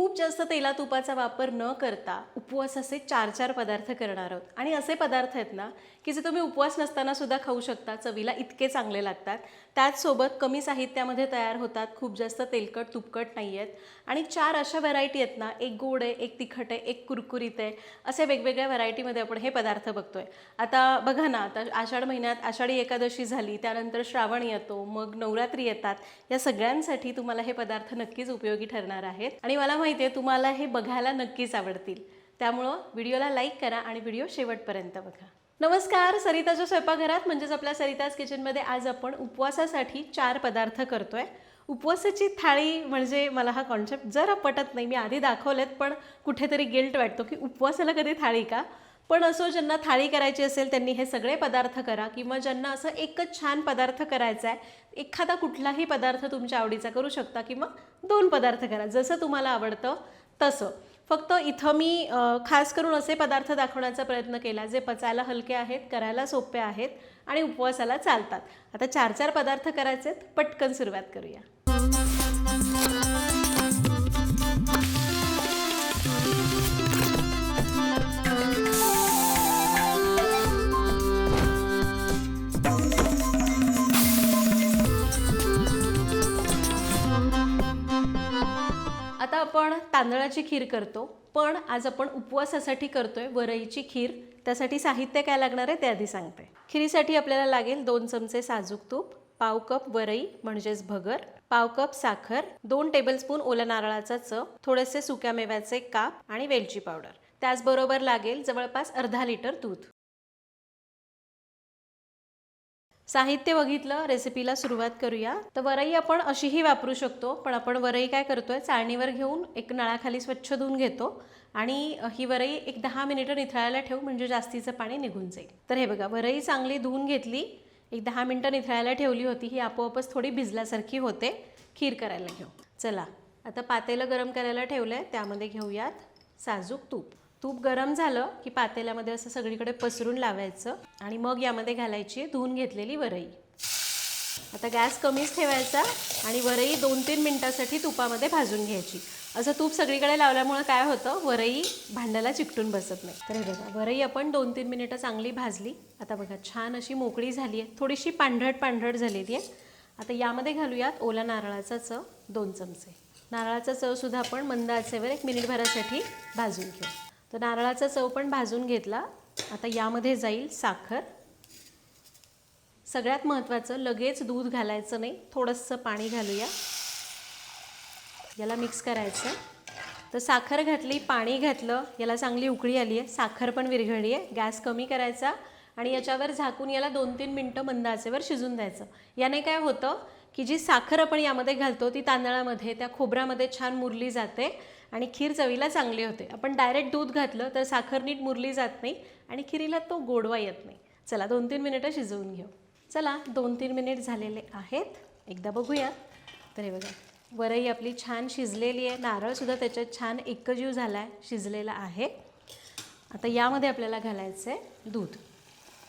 खूप जास्त तेला तुपाचा वापर न करता उपवासाचे चार चार पदार्थ करणार आहोत. आणि असे पदार्थ आहेत ना की जे तुम्ही उपवास नसताना सुद्धा खाऊ शकता चवीला इतके चांगले लागतात. त्याचसोबत कमी साहित्यामध्ये तयार होतात खूप जास्त तेलकट तुपकट नाही आहेत आणि चार अशा व्हरायटी आहेत ना एक गोड आहे एक तिखट आहे एक कुरकुरीत आहे असे वेगवेगळ्या व्हरायटीमध्ये आपण हे पदार्थ बघतोय. आता बघा ना आता आषाढ महिन्यात आषाढी एकादशी झाली त्यानंतर श्रावण येतो मग नवरात्री येतात. या सगळ्यांसाठी तुम्हाला हे पदार्थ नक्कीच उपयोगी ठरणार आहेत. आणि मला माहिती माहिती आहे तुम्हाला हे बघायला नक्कीच आवडतील. त्यामुळं व्हिडिओला लाईक करा आणि व्हिडिओ शेवटपर्यंत बघा. नमस्कार सरिताच्या स्वयंपाकघरात म्हणजेच आपल्या सरिताज किचनमध्ये आज आपण उपवासासाठी चार पदार्थ करतोय. उपवासाची थाळी म्हणजे मला हा कॉन्सेप्ट जरा पटत नाही मी आधी दाखवलेत पण कुठेतरी गिल्ट वाटतो की उपवासाला कधी थाळी का? पण असो ज्यांना थाळी करायची असेल त्यांनी हे सगळे पदार्थ करा किंवा ज्यांना असं एकच छान पदार्थ करायचा आहे एखादा कुठलाही पदार्थ तुमच्या आवडीचा करू शकता किंवा दोन पदार्थ करा. जसं तुम्हाला आवडतं तसं. फक्त इथं मी खास करून असे पदार्थ दाखवण्याचा प्रयत्न केला जे पचायला हलके आहेत करायला सोपे आहेत आणि उपवासाला चालतात. आता चार चार पदार्थ करायचेत पटकन सुरुवात करूया. आता आपण तांदळाची खीर करतो पण आज आपण उपवासासाठी करतोय वरईची खीर. त्यासाठी साहित्य काय लागणार आहे ते आधी सांगते. खिरीसाठी आपल्याला लागेल दोन चमचे साजूक तूप पाव कप वरई म्हणजेच भगर पाव कप साखर दोन टेबलस्पून ओला नारळाचा चव थोडेसे सुक्या मेव्याचे काप आणि वेलची पावडर. त्याचबरोबर लागेल जवळपास अर्धा लिटर दूध. साहित्य बघितलं रेसिपीला सुरुवात करूया. तर वरई आपण अशीही वापरू शकतो पण आपण वरई काय करतोय चाळणीवर घेऊन एक नळाखाली स्वच्छ धुवून घेतो आणि ही वरई एक दहा मिनिटं निथळायला ठेवू म्हणजे जास्तीचं पाणी निघून जाईल. तर हे बघा वरई चांगली धुवून घेतली एक दहा मिनटं निथळायला ठेवली होती ही आपोआपच थोडी भिजल्यासारखी होते. खीर करायला घेऊ. चला आता पातेलं गरम करायला ठेवलं आहे त्यामध्ये घेऊयात साजूक तूप. तूप गरम झालं की पातेल्यामध्ये असं सगळीकडे पसरून लावायचं. आणि मग यामध्ये घालायची धुवून घेतलेली वरई. आता गॅस कमीच ठेवायचा आणि वरई दोन तीन मिनटासाठी तुपामध्ये भाजून घ्यायची. असं तूप सगळीकडे लावल्यामुळं काय होतं? वरई भांड्याला चिकटून बसत नाही. तर हे बघा वरई आपण दोन तीन मिनिटं चांगली भाजली. आता बघा छान अशी मोकळी झाली आहे. थोडीशी पांढरट पांढरट झालेली आहे. आता यामध्ये घालूयात ओला नारळाचा चव दोन चमचे. नारळाचा चवसुद्धा आपण मंद आचेवर एक मिनिटभरासाठी भाजून घेऊ. तर नारळाचा चव पण भाजून घेतला. आता यामध्ये जाईल साखर. सगळ्यात महत्त्वाचं लगेच दूध घालायचं नाही थोडंसं पाणी घालूया. याला मिक्स करायचं. तर साखर घातली पाणी घातलं याला चांगली उकळी आली आहे. साखर पण विरघळली आहे. गॅस कमी करायचा आणि याच्यावर झाकून याला दोन तीन मिनटं मंद आचेवर शिजून द्यायचं. याने काय होतं की जी साखर आपण यामध्ये घालतो ती तांदळामध्ये त्या खोबऱ्यामध्ये छान मुरली जाते. आणि खीर चवीला चांगली होते. आपण डायरेक्ट दूध घातलं तर साखर नीट मुरली जात नाही आणि खिरीला तो गोडवा येत नाही. चला दोन तीन मिनिटं शिजवून घेऊ. चला दोन तीन मिनिट झालेले आहेत. एकदा बघूया. तर हे बघा वरई आपली छान शिजलेली आहे. नारळसुद्धा त्याच्यात छान एकजीव झाला आहे शिजलेला आहे. आता यामध्ये आपल्याला घालायचं आहे दूध.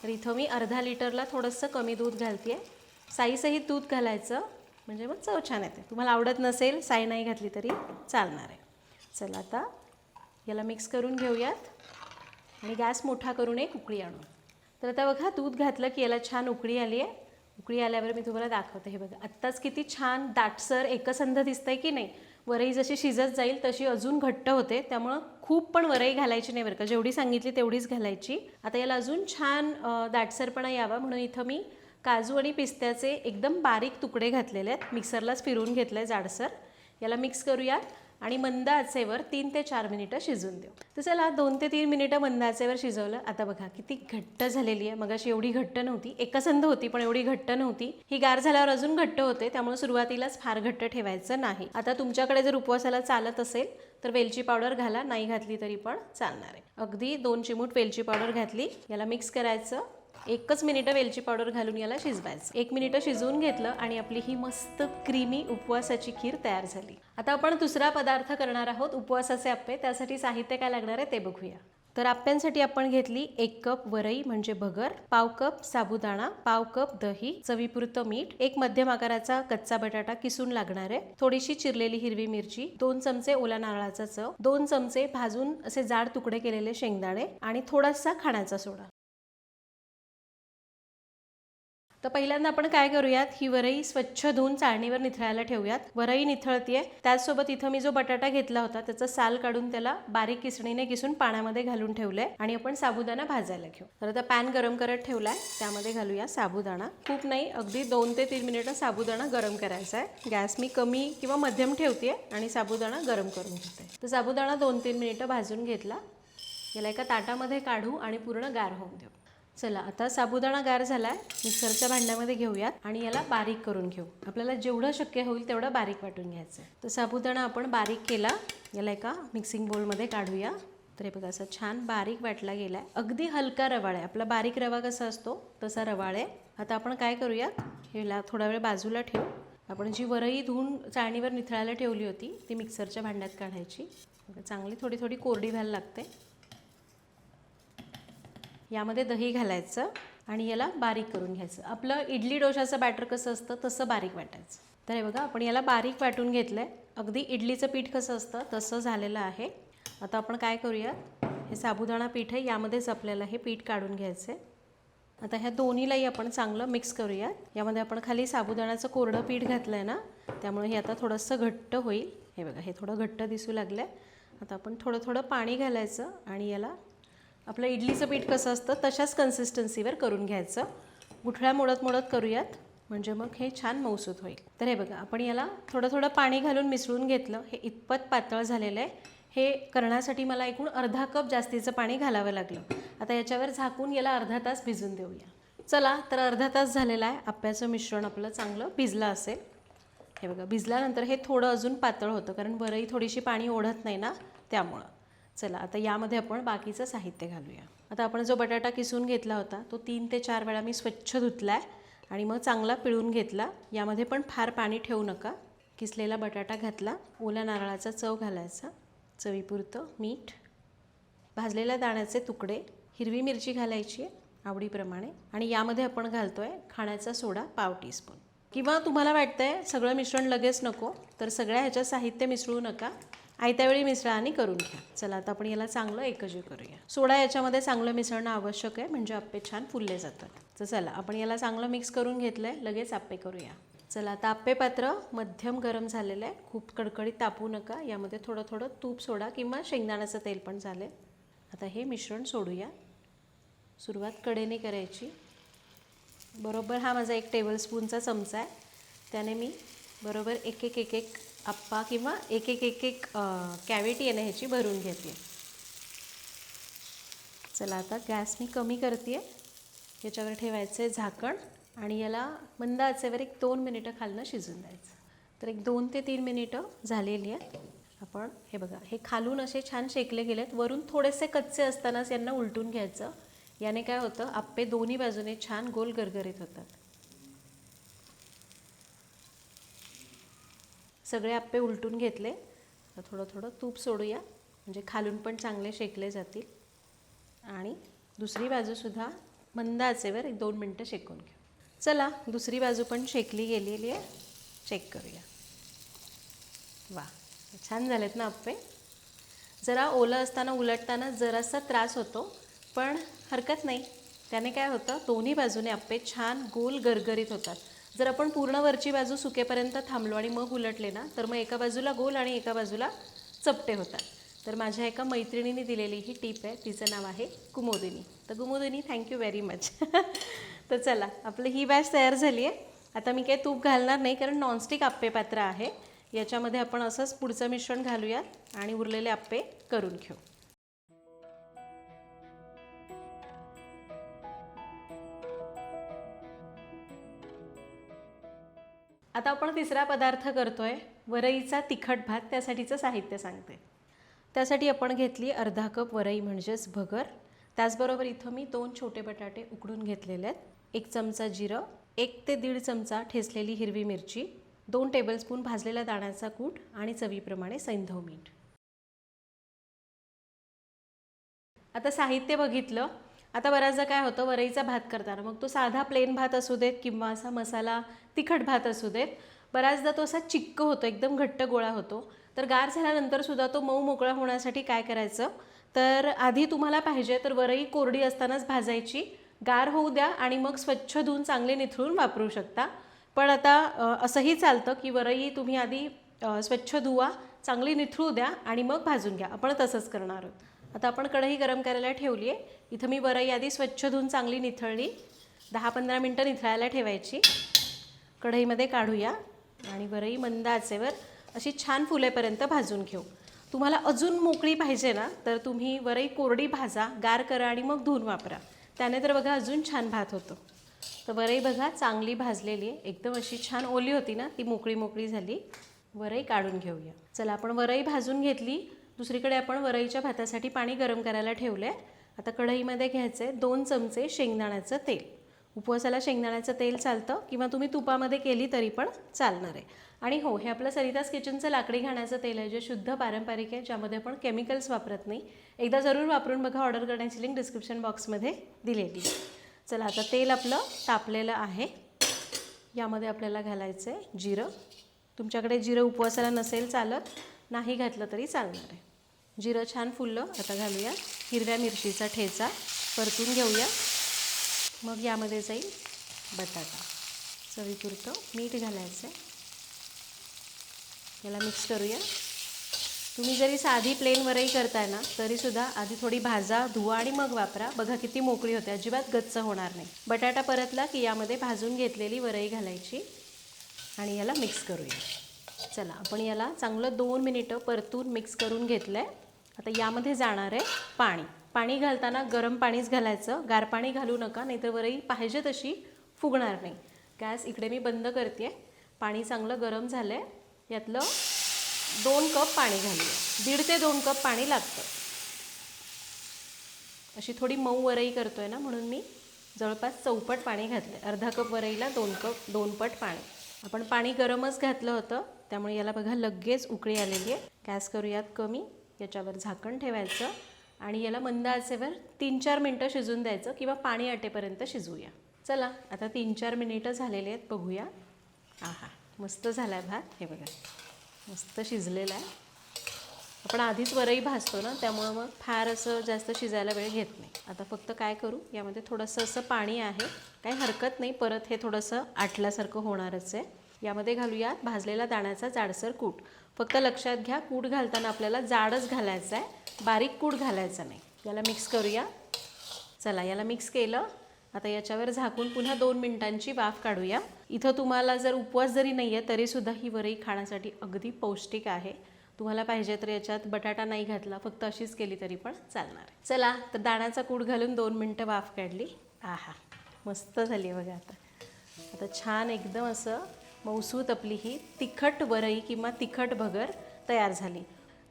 तर इथं मी अर्धा लिटरला थोडंसं कमी दूध घालते आहे साईसहित दूध घालायचं म्हणजे मग चव छान येते. तुम्हाला आवडत नसेल साई नाही घातली तरी चालणार आहे. चला आता याला मिक्स करून घेऊयात. आणि गॅस मोठा करून एक उकळी आणू. तर आता बघा दूध घातलं की याला छान उकळी आली आहे. उकळी आल्यावर मी तुम्हाला दाखवते. हे बघा आत्ताच किती छान दाटसर एकसंध दिसतंय की नाही? वरई जशी शिजत जाईल तशी अजून घट्ट होते. त्यामुळं खूप पण वरई घालायची नाही बरं का. जेवढी सांगितली तेवढीच घालायची. आता याला अजून छान दाटसरपणा यावा. म्हणून इथं मी काजू आणि पिस्त्याचे एकदम बारीक तुकडे घातलेले आहेत. मिक्सरलाच फिरवून घेतलं आहे जाडसर. याला मिक्स करूयात. आणि मंद आचेवर तीन ते चार मिनिटं शिजून देऊ. तर चला दोन ते तीन मिनिटं मंद आचेवर शिजवलं. आता बघा किती घट्ट झालेली आहे. मग अशी एवढी घट्ट नव्हती. एकसंध होती पण एवढी घट्ट नव्हती. ही गार झाल्यावर अजून घट्ट होते त्यामुळे सुरुवातीलाच फार घट्ट ठेवायचं नाही. आता तुमच्याकडे जर उपवासाला चालत असेल तर वेलची पावडर घाला. नाही घातली तरी पण चालणार आहे. अगदी दोन चिमूट वेलची पावडर घातली. याला मिक्स करायचं. एकच मिनिटं वेलची पावडर घालून याला शिजवायचं. एक मिनिटं शिजवून घेतलं आणि आपली ही मस्त क्रीमी उपवासाची खीर तयार झाली. आता आपण दुसरा पदार्थ करणार आहोत उपवासाचे आप्पे. त्यासाठी साहित्य काय लागणार आहे ते बघूया. तर आप्प्यांसाठी आपण घेतली एक कप वरई म्हणजे भगर पाव कप साबुदाणा पाव कप दही चवीपुरतं मीठ एक मध्यम आकाराचा कच्चा बटाटा किसून लागणार आहे थोडीशी चिरलेली हिरवी मिरची दोन चमचे ओला नारळाचा चव दोन चमचे भाजून असे जाड तुकडे केलेले शेंगदाणे आणि थोडासा खाण्याचा सोडा. तर पहिल्यांदा आपण काय करूयात? ही वरई स्वच्छ धुवून चाळणीवर निथळायला ठेवूयात. वरई निथळतीये. त्याचसोबत इथं मी जो बटाटा घेतला होता त्याचा साल काढून त्याला बारीक किसणीने किसून पाण्यामध्ये घालून ठेवलंय आणि आपण साबुदाणा भाजायला घेऊ. तर आता पॅन गरम करत ठेवलाय. त्यामध्ये घालूया साबुदाणा. खूप नाही अगदी दोन ते तीन मिनिटं साबुदाणा गरम करायचा आहे. गॅस मी कमी किंवा मध्यम ठेवते आणि साबुदाणा गरम करून घेते. तर साबुदाणा दोन तीन मिनिटं भाजून घेतला. याला एका ताटामध्ये काढू आणि पूर्ण गार होऊन देऊ. चला आता साबुदाणा गार झाला आहे मिक्सरच्या भांड्यामध्ये घेऊयात आणि याला बारीक करून घेऊ. आपल्याला जेवढं शक्य होईल तेवढं बारीक वाटून घ्यायचं. तर साबुदाणा आपण बारीक केला याला एका मिक्सिंग बोलमध्ये काढूया. तर हे बघा असं छान बारीक वाटला गेला आहे अगदी हलका रवाळ आहे. आपला बारीक रवा कसा असतो तसा रवाळ आहे. आता आपण काय करूयात ह्याला थोडा वेळ बाजूला ठेवू. आपण जी वरई धुवून चाळणीवर निथळायला ठेवली होती ती मिक्सरच्या भांड्यात काढायची. चांगली थोडी थोडी कोरडी व्हायला लागते. यामध्ये दही घालायचं आणि याला बारीक करून घ्यायचं. आपलं इडली डोशाचं बॅटर कसं असतं तसं बारीक वाटायचं. तर हे बघा आपण याला बारीक वाटून घेतलं आहे अगदी इडलीचं पीठ कसं असतं तसं झालेलं आहे. आता आपण काय करूयात? हे साबुदाणा पीठ आहे यामध्येच आपल्याला हे पीठ काढून घ्यायचं आहे आता ह्या दोन्हीलाही आपण चांगलं मिक्स करूयात. यामध्ये आपण खाली साबुदाण्याचं कोरडं पीठ घातलं आहे ना त्यामुळे हे आता थोडंसं घट्ट होईल. हे बघा हे थोडं घट्ट दिसू लागलं आहे आता आपण थोडं थोडं पाणी घालायचं आणि याला आपलं इडलीचं पीठ कसं असतं तशाच कन्सिस्टन्सीवर करून घ्यायचं. गुठळ्या मोडत मोडत करूयात. म्हणजे मग हे छान मौसूत होईल. तर हे बघा आपण याला थोडं थोडं पाणी घालून मिसळून घेतलं. हे इतपत पातळ झालेलं आहे. हे करण्यासाठी मला एकूण अर्धा कप जास्तीचं पाणी घालावं लागलं. आता याच्यावर झाकून याला अर्धा तास भिजून देऊया. चला तर अर्धा तास झालेला आहे. आप्याचं मिश्रण आपलं चांगलं भिजलं असेल. हे बघा भिजल्यानंतर हे थोडं अजून पातळ होतं कारण वरही थोडीशी पाणी ओढत नाही ना त्यामुळं. चला आता यामध्ये आपण बाकीचं साहित्य घालूया. आता आपण जो बटाटा किसून घेतला होता तो तीन ते चार वेळा मी स्वच्छ धुतला आहे आणि मग चांगला पिळून घेतला. यामध्ये पण फार पाणी ठेवू नका. किसलेला बटाटा घातला ओल्या नारळाचा चव घालायचा चवीपुरतं मीठ भाजलेल्या दाण्याचे तुकडे हिरवी मिरची घालायची आहे आवडीप्रमाणे. आणि यामध्ये आपण घालतो आहे खाण्याचा सोडा पाव टीस्पून. किंवा तुम्हाला वाटतं आहे सगळं मिश्रण लगेच नको तर सगळ्या ह्याच्यात साहित्य मिसळू नका. आयत्या वेळी आणि करून घ्या. चला आता आपण याला चांगलं एकजीव करूया. सोडा याच्यामध्ये चांगलं मिसळणं आवश्यक आहे म्हणजे आप्पे छान फुलले जातात. तर चला आपण याला चांगलं मिक्स करून घेतलं आहे लगेच आप्पे करूया. चला आता आप्पे पात्र मध्यम गरम झालेलं आहे. खूप कडकडीत तापू नका. यामध्ये थोडं थोडं तूप सोडा किंवा शेंगदाण्याचं तेल पण चालेल आता हे मिश्रण सोडूया. सुरुवात कडेने करायची. बरोबर हा माझा एक टेबलस्पूनचा चमचा आहे. त्याने मी बरोबर एक एक एक एक आप्पा किंवा एक एक एक एक कॅव्हिटी आहे ना ह्याची भरून घेते. चला आता गॅस मी कमी करते याच्यावर ठेवायचं आहे झाकण आणि याला मंद आचेवर एक दोन मिनिटं खालनं शिजून द्यायचं. तर एक दोन ते तीन मिनिटं झालेली आहे. आपण हे बघा हे खालून असे छान शेकले गेलेत. वरून थोडेसे कच्चे असतानाच यांना उलटून घ्यायचं. याने काय होतं आप्पे दोन्ही बाजूने छान गोल गरगरीत होतात. सगळे आप्पे उलटून घेतले. आता थोडं थोडं तूप सोडूया. म्हणजे खालून पण चांगले शेकले जातील. आणि दुसरी बाजूसुद्धा मंद आचेवर एक दोन मिनटं शेकून घेऊ. चला दुसरी बाजू पण शेकली गेलेली आहे. चेक करूया. वा छान झालेत ना आप्पे? जरा ओलं असताना उलटताना जरासा त्रास होतो पण हरकत नाही. त्याने काय होतं दोन्ही बाजूने आप्पे छान गोल गरगरीत होतात. जर आपण पूर्ण वरची बाजू सुकेपर्यंत थांबलो आणि मग उलटले ना तर मग एका बाजूला गोल आणि एका बाजूला चपटे होतात. तर माझ्या एका मैत्रिणीने दिलेली ही टीप आहे तिचं नाव आहे कुमोदिनी. तर कुमोदिनी थँक्यू व्हेरी मच तर चला आपली ही बॅच तयार झाली आहे. आता मी काही तूप घालणार नाही कारण नॉनस्टिक आप्पे पात्र आहे. याच्यामध्ये आपण असंच पुढचं मिश्रण घालूयात आणि उरलेले आप्पे करून घेऊ. आता आपण तिसरा पदार्थ करतोय. वरईचा तिखट भात त्यासाठीचं साहित्य सांगते. त्यासाठी आपण घेतली अर्धा कप वरई म्हणजेच भगर. त्याचबरोबर इथं मी दोन छोटे बटाटे उकडून घेतलेले आहेत. एक चमचा जिरं एक ते दीड चमचा ठेचलेली हिरवी मिरची दोन टेबलस्पून भाजलेला दाण्याचा कूट आणि चवीप्रमाणे सैंधव मीठ. आता साहित्य बघितलं. आता बऱ्याचदा काय होतं वरईचा भात करताना मग तो साधा प्लेन भात असू देत किंवा असा मसाला तिखट भात असू देत बऱ्याचदा तो असा चिक्क होतो एकदम घट्ट गोळा होतो. तर गार झाल्यानंतर सुद्धा तो मऊ मोकळा होण्यासाठी काय करायचं? तर आधी तुम्हाला पाहिजे तर वरई कोरडी असतानाच भाजायची. गार होऊ द्या आणि मग स्वच्छ धुवून चांगले निथळून वापरू शकता. पण आता असंही चालतं की वरई तुम्ही आधी स्वच्छ धुवा चांगली निथळू द्या आणि मग भाजून घ्या. आपण तसंच करणार आहोत. आता आपण कढई गरम करायला ठेवली आहे. इथं मी बरं यादी स्वच्छ धुवून चांगली निथळली. दहा पंधरा मिनटं निथळायला ठेवायची. कढईमध्ये काढूया आणि बरंही मंद आचेवर अशी छान फुलेपर्यंत भाजून घेऊ. तुम्हाला अजून मोकळी पाहिजे ना तर तुम्ही वरई कोरडी भाजा गार करा आणि मग धुवून वापरा. त्याने तर बघा अजून छान भात होतो. तर वरई बघा चांगली भाजलेली आहे. एकदम अशी छान ओली होती ना ती मोकळी मोकळी झाली. वरई काढून घेऊया. चला आपण वरई भाजून घेतली. दुसरीकडे आपण वरईच्या भातासाठी पाणी गरम करायला ठेवलं आहे आता कढईमध्ये घ्यायचं आहे दोन चमचे शेंगदाण्याचं तेल. उपवासाला शेंगदाण्याचं तेल चालतं किंवा तुम्ही तुपामध्ये केली तरी पण चालणार आहे. आणि हो हे आपलं सरितास किचनचं लाकडी घाण्याचं तेल आहे जे शुद्ध पारंपरिक आहे ज्यामध्ये आपण केमिकल्स वापरत नाही. एकदा जरूर वापरून बघा ऑर्डर करण्याची लिंक डिस्क्रिप्शन बॉक्समध्ये दिलेली चला आता तेल आपलं तापलेलं आहे. यामध्ये आपल्याला घालायचं आहे जिरं. तुमच्याकडे जिरं उपवासाला नसेल चालत नाही घातलं तरी चालणार आहे. जिरं छान फुललं आता घालूया. हिरव्या मिरचीचा ठेचा परतून घेऊया. मग यामध्ये जाईल बटाटा. चवीपुरतं मीठ घालायचं आहे याला मिक्स करूया. तुम्ही जरी साधी प्लेन करताय ना तरीसुद्धा आधी थोडी भाजा धुवा आणि मग वापरा. बघा किती मोकळी होते. अजिबात गच्च होणार नाही. बटाटा परतला की यामध्ये भाजून घेतलेली वरई घालायची आणि याला मिक्स करूया. चला आपण याला चांगलं दोन मिनिटं परतून मिक्स करून घेतलं आहे आता यामध्ये जाणार आहे पाणी. पाणी घालताना गरम पाणीच घालायचं. गार पाणी घालू नका नाहीतर वरही पाहिजे तशी फुगणार नाही. गॅस इकडे मी बंद करते पाणी चांगलं गरम झालं आहे यातलं दोन कप पाणी घालूया. दीड ते दोन कप पाणी लागतं. अशी थोडी मऊ वरई करतोय ना म्हणून मी जवळपास चौपट पाणी घातलं अर्धा कप वरईला दोन कप दोन पट पाणी. आपण पाणी गरमच घातलं होतं त्यामुळे याला बघा लगेच उकळी आलेली आहे. गॅस करूयात कमी. याच्यावर झाकण ठेवायचं आणि याला मंद आचेवर तीन चार मिनटं शिजून द्यायचं किंवा पाणी आटेपर्यंत शिजवूया. चला आता तीन चार मिनिटं झालेली आहेत बघूया. आहा मस्त झाला आहे भात. हे बघा मस्त शिजलेला आहे. आपण आधीच वरही भाजतो ना त्यामुळं मग फार असं जास्त शिजायला वेळ घेत नाही. आता फक्त काय करू यामध्ये थोडंसं असं पाणी आहे. काही हरकत नाही परत हे थोडंसं आटल्यासारखं होणारच आहे. यामध्ये घालूयात भाजलेला दाण्याचा जाडसर कूट. फक्त लक्षात घ्या कूट घालताना आपल्याला जाडच घालायचं आहे बारीक कूट घालायचा नाही. याला मिक्स करूया. चला याला मिक्स केलं. आता याच्यावर झाकून पुन्हा दोन मिनिटांची वाफ काढूया. इथं तुम्हाला जर उपवास जरी नाही आहे तरीसुद्धा ही वरई खाण्यासाठी अगदी पौष्टिक आहे. तुम्हाला पाहिजे तर याच्यात बटाटा नाही घातला फक्त अशीच केली तरी पण चालणार चला तर दाण्याचा कूट घालून दोन मिनटं वाफ काढली. आहा मस्त झाली बघा आता. आता छान एकदम असं मौसूत आपली ही तिखट वरई किंवा तिखट भगर तयार झाली.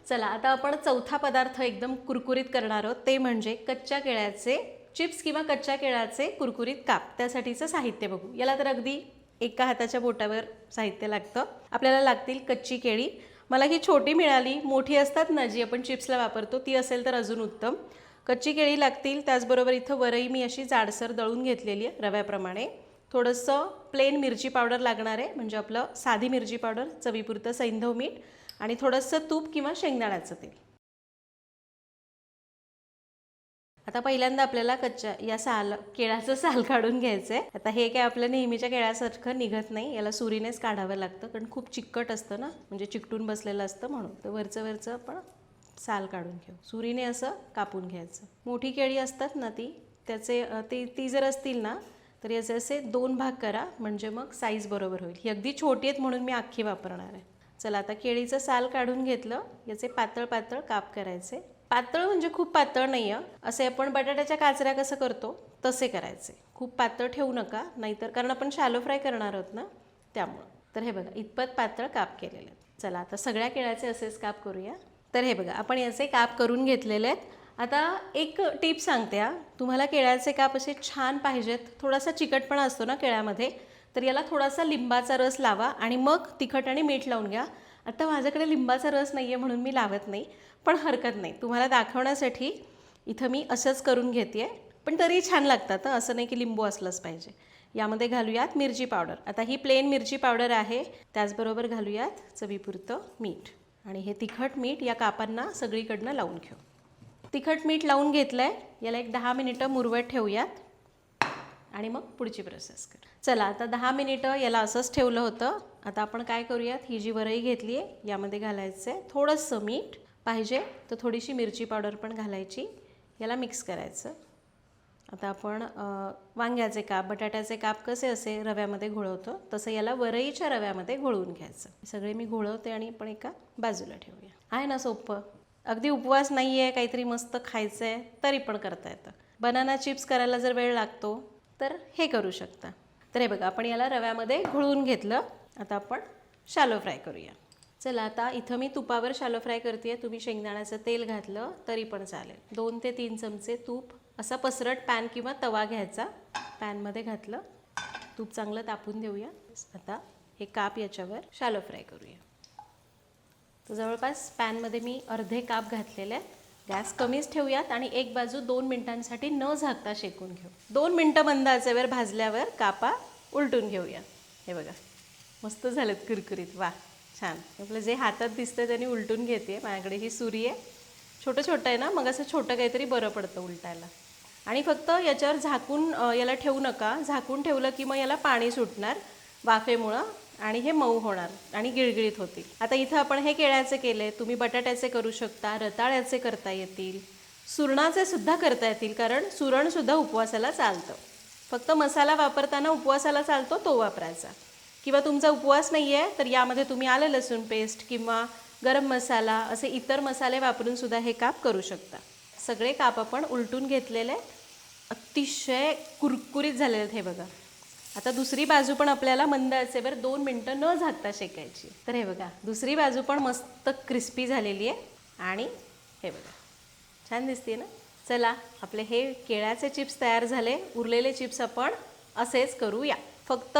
चला आता आपण चौथा पदार्थ एकदम कुरकुरीत करणार आहोत. ते म्हणजे कच्च्या केळ्याचे चिप्स किंवा कच्च्या केळ्याचे कुरकुरीत काप. त्यासाठीचं साहित्य बघू. याला तर अगदी एका हाताच्या बोटावर साहित्य लागतं. आपल्याला लागतील कच्ची केळी. मला ही छोटी मिळाली. मोठी असतात ना जी आपण चिप्सला वापरतो ती असेल तर अजून उत्तम. कच्ची केळी लागतील. त्याचबरोबर इथं वरई मी अशी जाडसर दळून घेतलेली आहे रव्याप्रमाणे. थोडंसं प्लेन मिरची पावडर लागणार आहे. म्हणजे आपलं साधी मिरची पावडर चवीपुरतं सैंधव मीठ आणि थोडंसं तूप किंवा शेंगदाण्याचं तेल. आता पहिल्यांदा आपल्याला कच्च्या या साल केळाचं साल काढून घ्यायचं आहे आता हे काय आपल्या नेहमीच्या केळ्यासारखं निघत नाही. याला सुरीनेच काढावं लागतं. कारण खूप चिकट असतं ना. म्हणजे चिकटून बसलेलं असतं म्हणून. तर वरचं वरचं आपण साल काढून घेऊ. सुरीने असं कापून घ्यायचं. मोठी केळी असतात ना ती त्याचे ती ती जर असतील ना तर याचे असे दोन भाग करा म्हणजे मग साईज बरोबर होईल. ही अगदी छोटी आहेत म्हणून मी अख्खी वापरणार आहे. चला आता केळीचं साल काढून घेतलं. याचे पातळ पातळ काप करायचे. पातळ म्हणजे खूप पातळ नाही आहे असे आपण बटाट्याच्या काचऱ्या कसं करतो तसे करायचे. खूप पातळ ठेवू नका नाहीतर कारण आपण शॅलो फ्राय करणार आहोत ना त्यामुळं. तर हे बघा इतपत पातळ काप केलेले आहेत. चला आता सगळ्या केळ्याचे असेच काप करूया. तर हे बघा आपण याचे काप करून घेतलेले आहेत. आता एक टीप सांगते तुम्हाला केळ्याचे काप असे छान पाहिजेत. थोडासा चिकटपणा असतो ना केळ्यामध्ये. तर याला थोडासा लिंबाचा रस लावा आणि मग तिखट आणि मीठ लावून घ्या. आता माझ्याकडे लिंबाचा रस नाही आहे म्हणून मी लावत नाही पण हरकत नाही. तुम्हाला दाखवण्यासाठी इथं मी असंच करून घेते पण तरी छान लागतात असं नाही की लिंबू असलंच पाहिजे. यामध्ये घालूयात मिरची पावडर. आता ही प्लेन मिरची पावडर आहे. त्याचबरोबर घालूयात चवीपुरतं मीठ. आणि हे तिखट मीठ या कापांना सगळीकडनं लावून घेऊ. तिखट मीठ लावून घेतलं आहे याला एक दहा मिनिटं मुरवत ठेवूयात. आणि मग पुढची प्रोसेस कर. चला आता दहा मिनिटं याला असंच ठेवलं होतं. आता आपण काय करूयात? ही जी वरई घेतली आहे यामध्ये घालायचं आहे थोडंसं मीठ पाहिजे तर थोडीशी मिरची पावडर पण घालायची. याला मिक्स करायचं. आता आपण वांग्याचे काप बटाट्याचे काप कसे असे रव्यामध्ये घोळवतो तसं याला वरईच्या रव्यामध्ये घोळवून घ्यायचं. सगळे मी घोळवते आणि आपण एका बाजूला ठेवूया. आहे ना सोपं अगदी उपवास नाही आहे काहीतरी मस्त खायचं आहे तरी पण करता येतं. बनाना चिप्स करायला जर वेळ लागतो तर हे करू शकता. तर हे बघा आपण याला रव्यामध्ये घोळवून घेतलं. आता आपण शालो फ्राय करूया. चला आता इथं मी तुपावर शालो फ्राय करते तुम्ही शेंगदाण्याचं तेल घातलं तरी पण चालेल. दोन ते तीन चमचे तूप असा पसरट पॅन किंवा तवा घ्यायचा. पॅनमध्ये घातलं. तूप चांगलं तापून देऊया. आता हे काप याच्यावर शालो फ्राय करूया. जवळपास पॅनमध्ये मी अर्धे काप घातलेले आहेत. गॅस कमीच ठेवूयात आणि एक बाजू दोन मिनिटांसाठी न झाकता शेकून घेऊ. दोन मिनटं बंद आचेवर भाजल्यावर कापा उलटून घेऊया. हे बघा मस्त झालेत कुरकुरीत. वा छान. आपलं जे हातात दिसतं त्यांनी उलटून घेते माझ्याकडे ही सुरी आहे. छोटं छोटं आहे ना मग असं छोटं काहीतरी बरं पडतं उलटायला. आणि फक्त याच्यावर झाकून याला ठेवू नका. झाकून ठेवलं की मग याला पाणी सुटणार. वाफेमुळं आणि हे मऊ होणार आणि गिळगिळीत होतील. आता इथं आपण हे केळ्याचे केले तुम्ही बटाट्याचे करू शकता रताळ्याचे करता येतील सुरणाचे सुद्धा करता येतील कारण सुरणसुद्धा उपवासाला चालतं. फक्त मसाला वापरताना उपवासाला चालतो तो वापरायचा. किंवा तुमचा उपवास नाही आहे तर यामध्ये तुम्ही आलं लसूण पेस्ट किंवा गरम मसाला असे इतर मसाले वापरून सुद्धा हे काप करू शकता. सगळे काप आपण उलटून घेतलेले अतिशय कुरकुरीत झालेले आहेत हे बघा. आता दुसरी बाजू पण आपल्याला मंद असेवर दोन मिनटं न झाकता शेकायची. तर हे बघा दुसरी बाजू पण मस्त क्रिस्पी झालेली आहे. आणि हे बघा छान दिसते ना? चला आपले हे केळ्याचे चिप्स तयार झाले. उरलेले चिप्स आपण असेच करूया. फक्त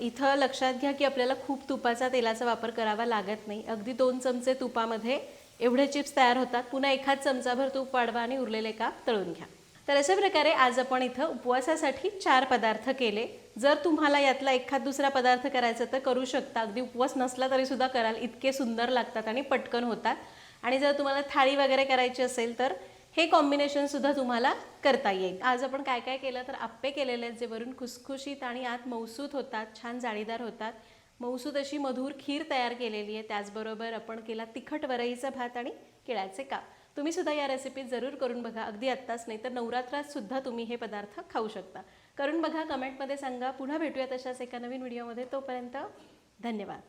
इथं लक्षात घ्या की आपल्याला खूप तुपाचा तेलाचा वापर करावा लागत नाही. अगदी दोन चमचे तुपामध्ये एवढे चिप्स तयार होतात. पुन्हा एखाद चमचाभर तूप वाढवा आणि उरलेले काप तळून घ्या. तर अशा प्रकारे आज आपण इथं उपवासासाठी चार पदार्थ केले. जर तुम्हाला यातला एखाद दुसरा पदार्थ करायचा तर करू शकता. अगदी उपवास नसला तरी सुद्धा कराल. इतके सुंदर लागतात आणि पटकन होतात. आणि जर तुम्हाला थाळी वगैरे करायची असेल तर हे कॉम्बिनेशन सुद्धा तुम्हाला करता येईल. आज आपण काय काय केलं तर आप्पे केलेले आहेत जे वरून खुसखुशीत आणि आत मौसूत होतात छान जाळीदार होतात. मौसूत अशी मधुर खीर तयार केलेली आहे. त्याचबरोबर आपण केला तिखट वरईचा भात आणि केळ्याचे काप. तुम्ही सुद्धा या रेसिपी जरूर करून बघा. अगदी आत्ताच नाही तर नवरात्रात सुद्धा तुम्ही हे पदार्थ खाऊ शकता. करून बघा कमेंटमध्ये सांगा. पुन्हा भेटूया तशाच एका नवीन व्हिडिओमध्ये. तोपर्यंत धन्यवाद.